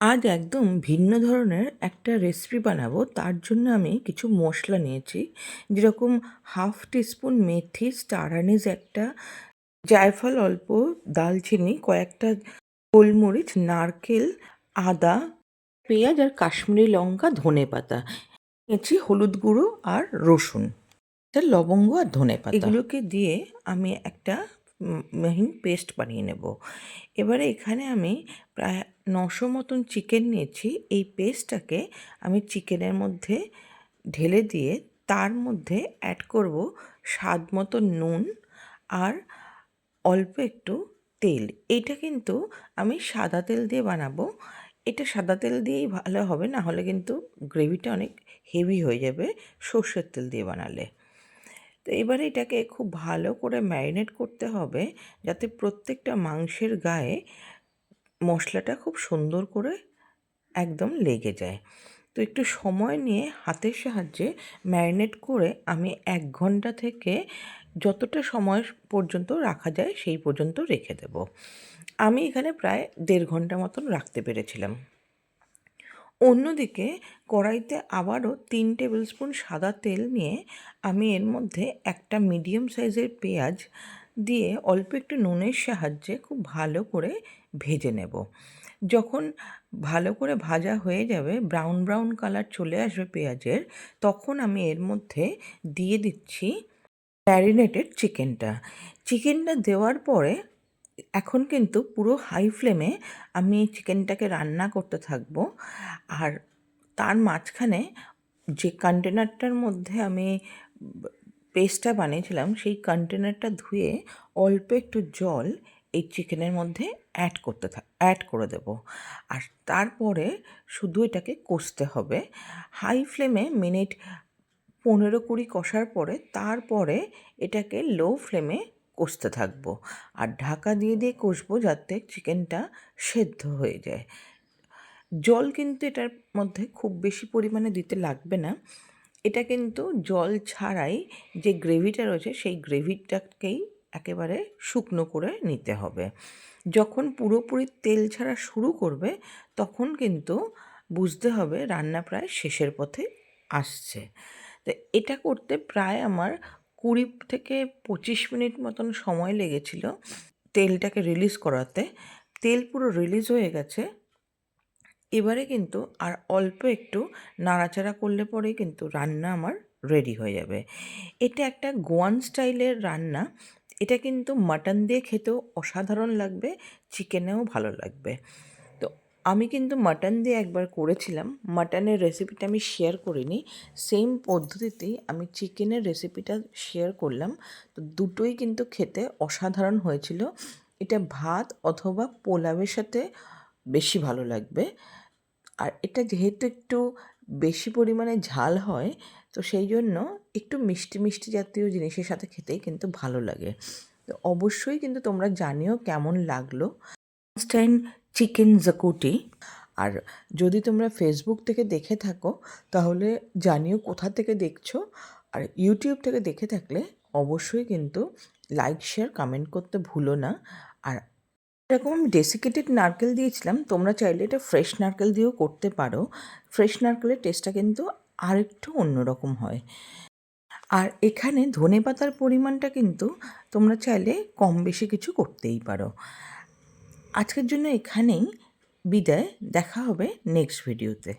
আজ একদম ভিন্ন ধরনের একটা রেসিপি বানাবো। তার জন্য আমি কিছু মশলা নিয়েছি। যেরকম হাফ টিস্পুন মেথি স্টার আনিস একটা, জায়ফল অল্প, দালচিনি, কয়েকটা গোলমরিচ, নারকেল, আদা, পেঁয়াজ আর কাশ্মীরি লঙ্কা, ধনে পাতা। নিয়েছি হলুদ গুঁড়ো আর রসুন। লবঙ্গ আর ধনে পাতা। এগুলোকে দিয়ে আমি একটা মেহিন পেস্ট বানিয়ে নেব। এবারে এখানে আমি প্রায় নশো মতন চিকেন নিয়েছি। এই পেস্টটাকে আমি চিকেনের মধ্যে ঢেলে দিয়ে তার মধ্যে অ্যাড করব স্বাদ মতো নুন আর অল্প একটু তেল। এইটা কিন্তু আমি সাদা তেল দিয়ে বানাবো। এটা সাদা তেল দিয়েই ভালো হবে, না হলে কিন্তু গ্রেভিটা অনেক হেভি হয়ে যাবে সর্ষের তেল দিয়ে বানালে। তো এবারে এটাকে খুব ভালো করে ম্যারিনেট করতে হবে যাতে প্রত্যেকটা মাংসের গায়ে মশলাটা খুব সুন্দর করে একদম লেগে যায়। তো একটু সময় নিয়ে হাতের সাহায্যে ম্যারিনেট করে আমি এক ঘণ্টা থেকে যতটা সময় পর্যন্ত রাখা যায় সেই পর্যন্ত রেখে দেব। আমি এখানে প্রায় দেড় ঘণ্টা মতন রাখতে পেরেছিলাম। অন্যদিকে কড়াইতে আবারও তিন টেবিল স্পুন সাদা তেল নিয়ে আমি এর মধ্যে একটা মিডিয়াম সাইজের পেঁয়াজ দিয়ে অল্প একটু নুনের সাহায্যে খুব ভালো করে ভেজে নেব। যখন ভালো করে ভাজা হয়ে যাবে, ব্রাউন ব্রাউন কালার চলে আসবে পেঁয়াজের, তখন আমি এর মধ্যে দিয়ে দিচ্ছি ম্যারিনেটেড চিকেনটা। চিকেনটা দেওয়ার পরে এখন কিন্তু পুরো হাই ফ্লেমে আমি চিকেনটাকে রান্না করতে থাকব। আর তার মাঝখানে যে কন্টেনারটার মধ্যে আমি পেস্টটা বানিয়েছিলাম, সেই কন্টেনারটা ধুয়ে অল্প একটু জল এই চিকেনের মধ্যে অ্যাড করতে থাক অ্যাড করে দেব। আর তারপরে শুধু এটাকে কষতে হবে। হাই ফ্লেমে মিনিট পনেরো কুড়ি কষার পরে তারপরে এটাকে লো ফ্লেমে কষতে থাকব। আর ঢাকা দিয়ে দিয়ে কষবো যাতে চিকেনটা সেদ্ধ হয়ে যায়। জল কিন্তু এটার মধ্যে খুব বেশি পরিমাণে দিতে লাগবে না। এটা কিন্তু জল ছাড়াই যে গ্রেভিটা রয়েছে, সেই গ্রেভিটাকেই একেবারে শুকনো করে নিতে হবে। যখন পুরোপুরি তেল ছাড়া শুরু করবে, তখন কিন্তু বুঝতে হবে রান্না প্রায় শেষের পথে আসছে। তো এটা করতে প্রায় আমার কুড়ি থেকে পঁচিশ মিনিট মতন সময় লেগেছিল তেলটাকে রিলিজ করাতে। তেল পুরো রিলিজ হয়ে গেছে। এবারে কিন্তু আর অল্প একটু নাড়াচাড়া করলে পরেই কিন্তু রান্না আমার রেডি হয়ে যাবে। এটা একটা গোয়ান স্টাইলের রান্না। এটা কিন্তু মাটন দিয়ে খেতেও অসাধারণ লাগবে, চিকেনেও ভালো লাগবে। তো আমি কিন্তু মাটন দিয়ে একবার করেছিলাম। মাটনের রেসিপিটা আমি শেয়ার করিনি। সেম পদ্ধতিতেই আমি চিকেনের রেসিপিটা শেয়ার করলাম। তো দুটোই কিন্তু খেতে অসাধারণ হয়েছিল। এটা ভাত অথবা পোলাওয়ের সাথে বেশি ভালো লাগবে। আর এটা যেহেতু একটু বেশি পরিমাণে ঝাল হয়, তো সেই জন্য একটু মিষ্টি মিষ্টি জাতীয় জিনিসের সাথে খেতেই কিন্তু ভালো লাগে। তো অবশ্যই কিন্তু তোমরা জানিও কেমন লাগল। স্টাইন চিকেন জাকুটি আর যদি তোমরা ফেসবুক থেকে দেখে থাকো, তাহলে জানিও কোথা থেকে দেখছ। আর ইউটিউব থেকে দেখে থাকলে অবশ্যই কিন্তু লাইক শেয়ার কমেন্ট করতে ভুলো না। আর এরকম আমি ডেসিকেটেড নারকেল দিয়েছিলাম, তোমরা চাইলে এটা ফ্রেশ নারকেল দিয়েও করতে পারো। ফ্রেশ নারকেলের টেস্টটা কিন্তু আরেকটু অন্যরকম হয়। আর এখানে ধনে পাতার পরিমাণটা কিন্তু তোমরা চাইলে কম বেশি কিছু করতেই পারো। আজকের জন্য এখানেই বিদায়, দেখা হবে নেক্সট ভিডিওতে